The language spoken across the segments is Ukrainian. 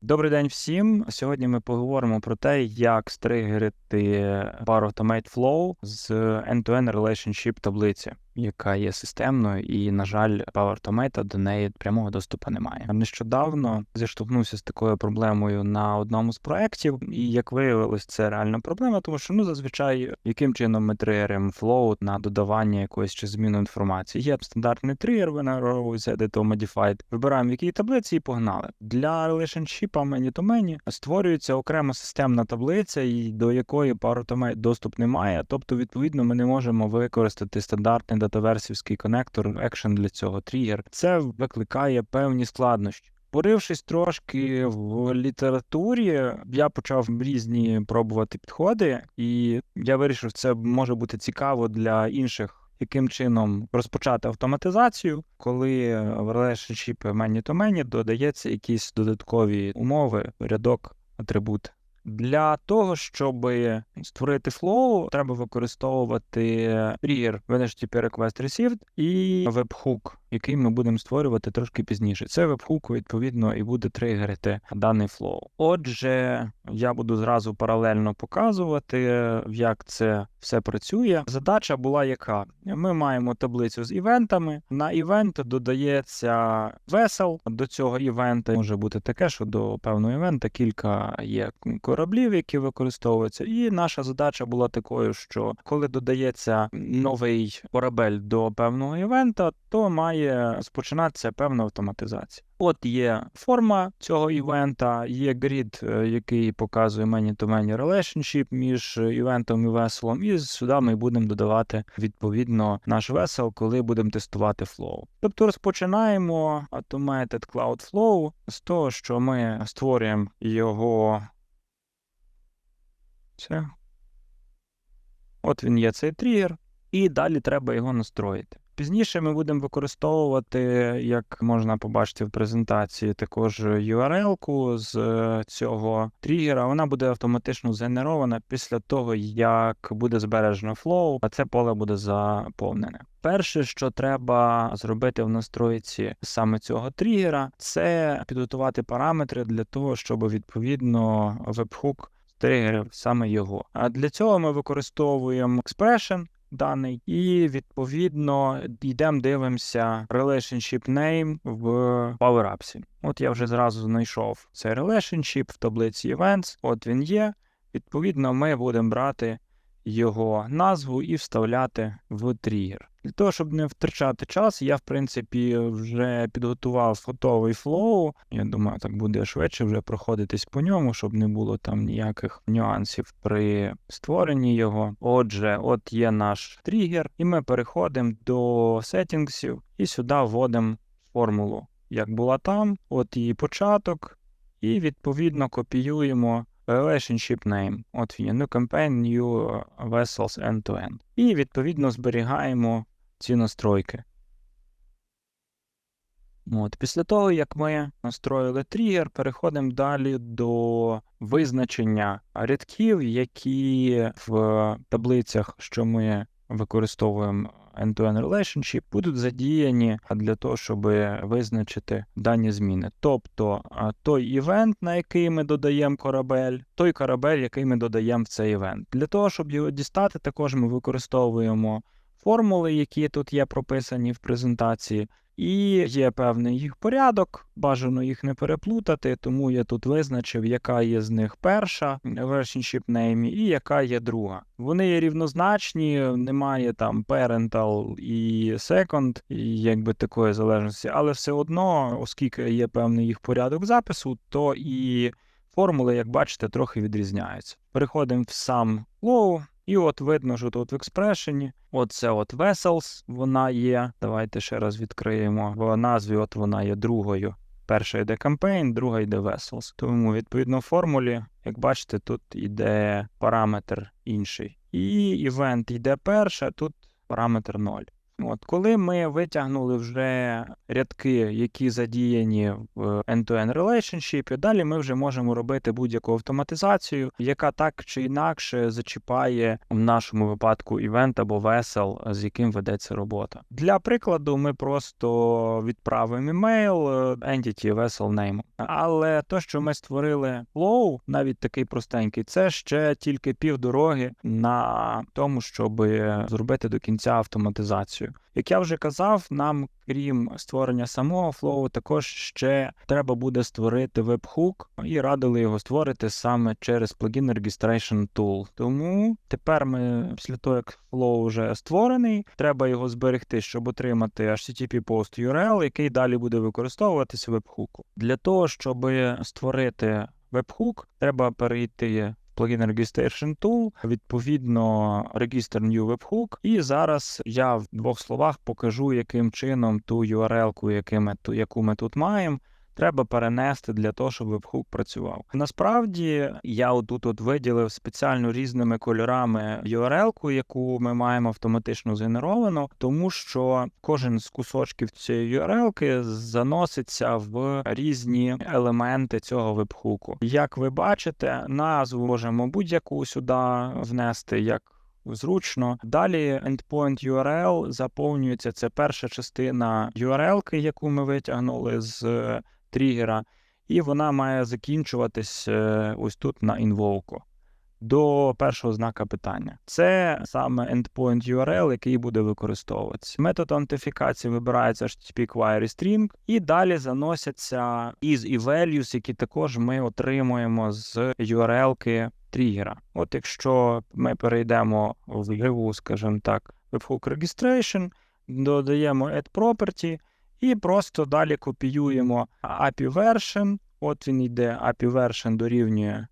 Добрий день всім. Сьогодні ми поговоримо про те, як стригерити Bar Automate Flow з end-to-end relationship таблиці, яка є системною, і, на жаль, Power Automate до неї прямого доступу немає. Нещодавно зіштовхнувся з такою проблемою на одному з проєктів, і як виявилось, це реальна проблема, тому що ну зазвичай яким чином ми тригеримо flow на додавання якоїсь чи зміну інформації. Є стандартний тригер, винагороджується edit or modified. Вибираємо в якій таблиці і погнали. Для relationship many to many створюється окрема системна таблиця, і до якої Power Automate доступ немає. Тобто, відповідно, ми не можемо використати стандартний датаверсівський конектор Action для цього тригер. Це викликає певні складнощі. Порившись трошки в літературі, я почав різні пробувати підходи, і я вирішив, що це може бути цікаво для інших. Яким чином розпочати автоматизацію, коли в relationship many to many додається якісь додаткові умови, рядок, атрибут. Для того, щоб створити флоу, треба використовувати trigger в HTTP Request Received і webhook, який ми будемо створювати трошки пізніше. Це webhook, відповідно, і буде тригерити даний флоу. Отже, я буду зразу паралельно показувати, як це все працює. Задача була яка? Ми маємо таблицю з івентами. На івент додається весел. До цього івента може бути таке, що до певного івента кілька є кораблів, які використовуються. І наша задача була такою, що коли додається новий корабель до певного івента, то має спочинатися певна автоматизація. От є форма цього івента, є грід, який показує many-to-many relationship між івентом і веселом, і сюди ми будемо додавати відповідно наш весел, коли будемо тестувати flow. Тобто розпочинаємо Automated Cloud Flow з того, що ми створюємо його. Це. От він є цей тригер, і далі треба його настроїти. Пізніше ми будемо використовувати, як можна побачити в презентації, також URL-ку з цього тригера. Вона буде автоматично згенерована після того, як буде збережено flow, а це поле буде заповнене. Перше, що треба зробити в настройці саме цього тригера, це підготувати параметри для того, щоб відповідно вебхук тригерив саме його. А для цього ми використовуємо expression даний, і відповідно йдемо дивимося relationship name в PowerApps. От я вже зразу знайшов цей relationship в таблиці Events. От він є. Відповідно, ми будемо брати його назву і вставляти в тригер. Для того, щоб не втрачати час, я в принципі вже підготував готовий флоу. Я думаю, так буде швидше вже проходитись по ньому, щоб не було там ніяких нюансів при створенні його. Отже, от є наш тригер, і ми переходимо до сеттінгсів і сюди вводимо формулу, як була там, от її початок, і відповідно копіюємо. Relationship name, от він, New Campaign, New Vessels End-to-End. І відповідно зберігаємо ці настройки. От. Після того, як ми настроїли тригер, переходимо далі до визначення рядків, які в таблицях, що ми використовуємо end-to-end relationship, будуть задіяні для того, щоб визначити дані зміни. Тобто той івент, на який ми додаємо корабель, той корабель, який ми додаємо в цей івент. Для того, щоб його дістати, також ми використовуємо формули, які тут є прописані в презентації. І є певний їх порядок, бажано їх не переплутати, тому я тут визначив, яка є з них перша relationship name і яка є друга. Вони є рівнозначні, немає там parental і second, якби такої залежності, але все одно, оскільки є певний їх порядок запису, то і формули, як бачите, трохи відрізняються. Переходимо в сам flow. І от видно, що тут в експрешені, оце от Vessels, вона є. Давайте ще раз відкриємо. В назві от вона є другою. Перша йде campaign, друга йде Vessels. Тому, відповідно, в формулі, як бачите, тут йде параметр інший. І івент йде перша, тут параметр 0. От коли ми витягнули вже рядки, які задіяні в end-to-end relationship, далі ми вже можемо робити будь-яку автоматизацію, яка так чи інакше зачіпає в нашому випадку івент або весел, з яким ведеться робота. Для прикладу, ми просто відправимо імейл е, entity vessel name. Але то, що ми створили flow, навіть такий простенький, це ще тільки півдороги на тому, щоб зробити до кінця автоматизацію. Як я вже казав, нам, крім створення самого флоу, також ще треба буде створити веб-хук, і радили його створити саме через плагін Registration Tool. Тому тепер ми, після того, як флоу вже створений, треба його зберегти, щоб отримати HTTP post URL, який далі буде використовуватися в веб-хуку. Для того, щоб створити веб-хук, треба перейти плагін Registration Tool, відповідно Register New Webhook. І зараз я в двох словах покажу, яким чином ту ту- яку ми тут маємо, треба перенести для того, щоб вебхук працював. Насправді я отут от виділив спеціально різними кольорами URL-ку, яку ми маємо автоматично згенеровану, тому що кожен з кусочків цієї URL-ки заноситься в різні елементи цього вебхуку. Як ви бачите, назву можемо будь-яку сюди внести. як Зручно. Далі endpoint URL заповнюється. Це перша частина URL, яку ми витягнули з тригера, і вона має закінчуватись е, ось тут на інволку. До першого знака питання. Це саме endpoint URL, який буде використовуватися. Метод аутентифікації вибирається HTTP query string, і далі заносяться is і values, які також ми отримуємо з URL-ки тригера. От якщо ми перейдемо в живу, скажімо так, webhook registration, додаємо add property і просто далі копіюємо API version. От він йде, API version дорівнює.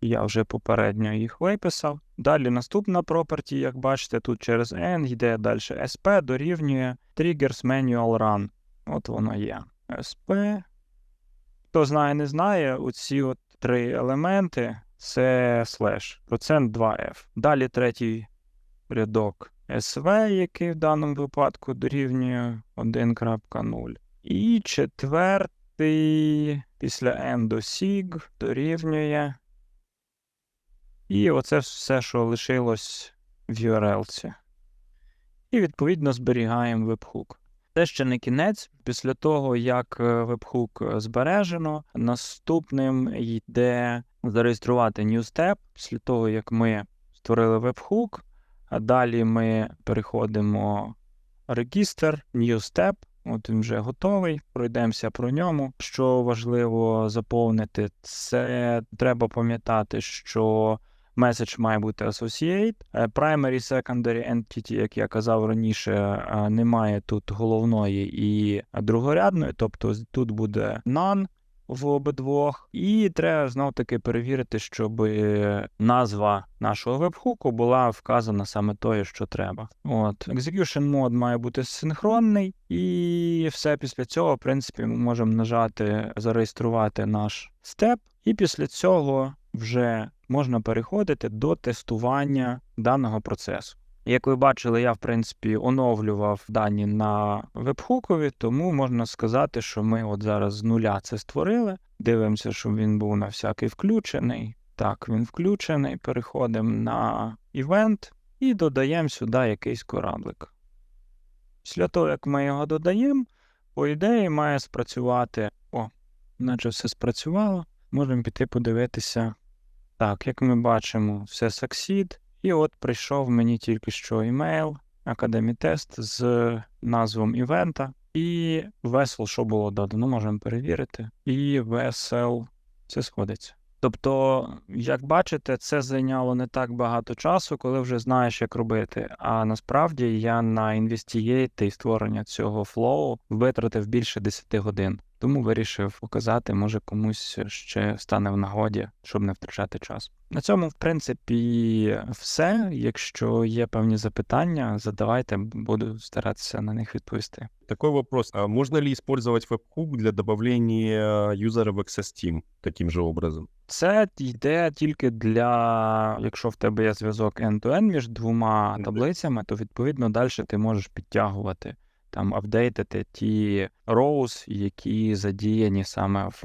Я вже попередньо їх виписав. Далі наступна property, як бачите, тут через N йде далі SP дорівнює triggers manual run. От воно є. SP. Хто знає, не знає, оці от три елементи це слеш, процент 2F. Далі третій рядок SV, який в даному випадку дорівнює 1.0. І четвертий після N до SIG дорівнює. І оце все, що лишилось в URL. І відповідно зберігаємо вебхук. Це ще не кінець. Після того, як е, вебхук е, збережено, наступним йде зареєструвати new step. Після того, як ми створили вебхук, далі ми переходимо регістр, new step. От він вже готовий. Пройдемося про ньому. Що важливо заповнити, це треба пам'ятати, що Меседж має бути associate. Е, Primary, secondary entity, як я казав раніше, е, немає тут головної і другорядної, тобто тут буде none в обидвох. І треба знов таки перевірити, щоб е, назва нашого вебхуку була вказана саме тою, що треба. От execution mode має бути синхронний, і все після цього, в принципі, ми можемо нажати зареєструвати наш степ, і після цього вже можна переходити до тестування даного процесу. Як ви бачили, я в принципі оновлював дані на вебхукові, тому можна сказати, що ми от зараз з нуля це створили. Дивимося, щоб він був на всякий включений. Так, він включений. Переходимо на івент і додаємо сюди якийсь кораблик. Після того, як ми його додаємо, по ідеї має спрацювати. О, наче все спрацювало. Можемо піти подивитися. Так, як ми бачимо, все succeed. І от прийшов мені тільки що імейл, Test з назвом івента. І весел, що було додано, можемо перевірити. І весел все сходиться. Тобто, як бачите, це зайняло не так багато часу, коли вже знаєш, як робити. А насправді я на інвестігейти і створення цього флоу витратив більше 10 годин. Тому вирішив показати, може комусь ще стане в нагоді, щоб не втрачати час. На цьому, в принципі, все. Якщо є певні запитання, задавайте, буду старатися на них відповісти. Такой вопрос. А можно ли использовать webhook для добавления юзера в Access Team таким же образом? Це йде тільки для, якщо в тебе є зв'язок end-to-end між двома таблицями, то відповідно далі ти можеш підтягувати там апдейтити ті rows, які задіяні саме в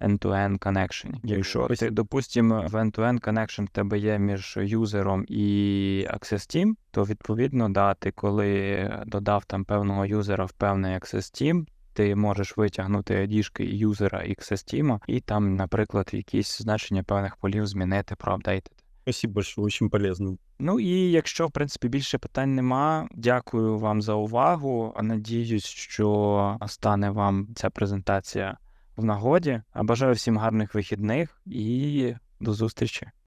end-to-end connection. Якщо ти, допустимо, в end-to-end connection в тебе є між юзером і Access Team, то відповідно, да, ти коли додав там певного юзера в певний Access Team, ти можеш витягнути ID-шки юзера Access Team і там, наприклад, якісь значення певних полів змінити, проапдейтити. Спасибо большое, очень полезно. Ну і якщо в принципі більше питань нема, дякую вам за увагу. Надіюсь, що стане вам ця презентація в нагоді. А бажаю всім гарних вихідних і до зустрічі.